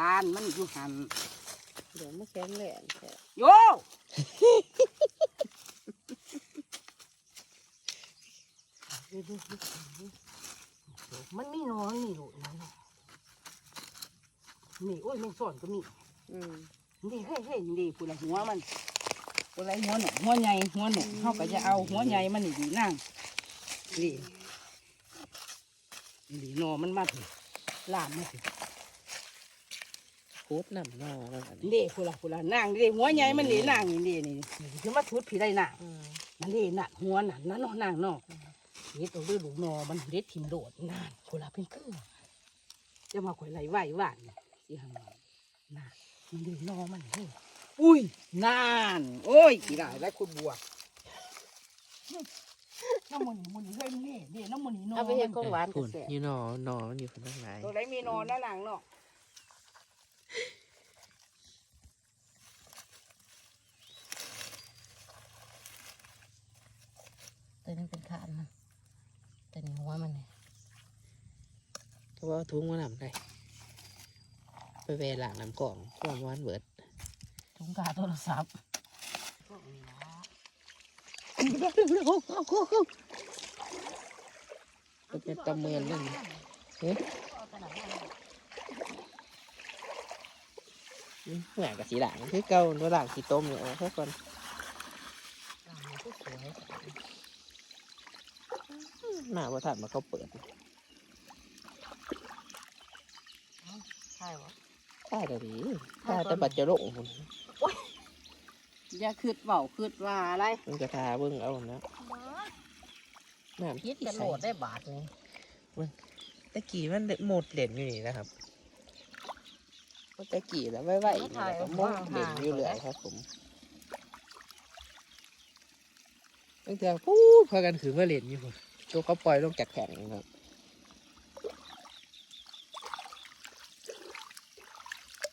ลานมันอยู่หันเดี๋ยวมาแข็งแรงแท้โยมันมีน้องนี่ลูกนะนี่โอ้ยแมงสอนก็มีอืมนี่เฮ้ยเฮ้ยนี่ผู้ละหัวมันผู้ละหัวหนึ่งหัวใหญ่หัวหนึ่งเขาก็จะเอาหัวใหญ่มันนี่ดีนั่งนี่นี่นอมันมาถึงลามมาถึง โคตรน้ำนอแล้วกันนี่ผู้ละผู้ละนั่งนี่หัวใหญ่มันนี่นั่งนี่นี่นี่นี่คือมาทุดผีได้น่ะอืมนั่นนี่น่ะหัวน่ะนั่นเนอนั่งเนอเด็ดเอาเรืองลูกนอมันเด็ดถิ่มโดดนานผู้ละเป็นเครือจะมาข่อยไหลไหวหวานเนี่ยสิหังน่ะมันดีนอมันเฮ้อุ้ยนานโอ้ยกี่ได้แล้วคุณบัวน้ำมันนี่มันนี่เฮ้ยมันนี่นี่น้ำมันนี่นอเอาไปเฮ็ดของหวานกัคุบณแซ่บอยู่นอนอนอยู่คนทั้งหลายตัวไหนมีนอนด้าหลังเนาะ แต่นี่เป็นขานมันแต่นี่หัวมันเนี่ยก็ว่าทุ่งมานำได้ไปเวลาน้ำกล่องความหวานเบิดถุงกาโทรศัพท์ก็เป็นตะเมียนนั่นเฮ้ย แหวกกับสีด่างคือเก่าเนื้อด่างสีต้มเนี่ยเอาแค่ก่อนสวยหน้าว่าถัดมาเขาเปิดใช่หรอถ้าเดี๋ยวนี้ถ้าแต่บัดจะลงพุ่นอย่าคืดเบาคืดว่าอะไรมันจะทาเบิ่งเอานะน้ำคิดกันโหลดได้บาทนี่ตะกี้มันหมดเหรียญอยู่นี่นะครับ ตะกี้แล้วไว้ไว้นี่แล้วก็หมดเหรียญอยู่เลยครับผมตั้งแต่พูดพากันขืนว่าเหรียญอยู่พุ่นตัวเขาปล่อยลงจากแข็งครับ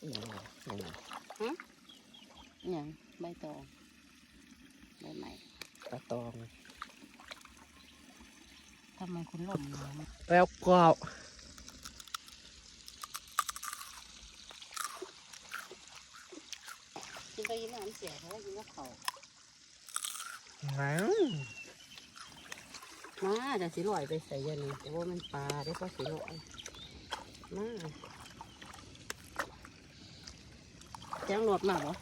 นี่ไงนี่ไงอย่างใบตองใบใหม่ตาตองทำไมคุณล่มน้ำแล้วก็ กิน ไปยินน้ำเสียเขากินกับเขาหนังมาจะสิลอยไปใส่ยันนี่แต่ว่ามันปลาได้ปลาสิลอยมาจ้างรถมาเหรอ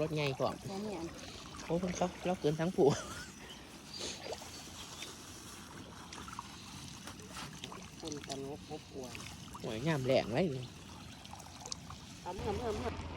รถใหญ่กว่าแค่นี้อันโอ้เพิ่นเขาเราเกินทั้งผู้คนตลกอบอวนหวยงามแหลงไว้นี่ทำ ทำทำทำ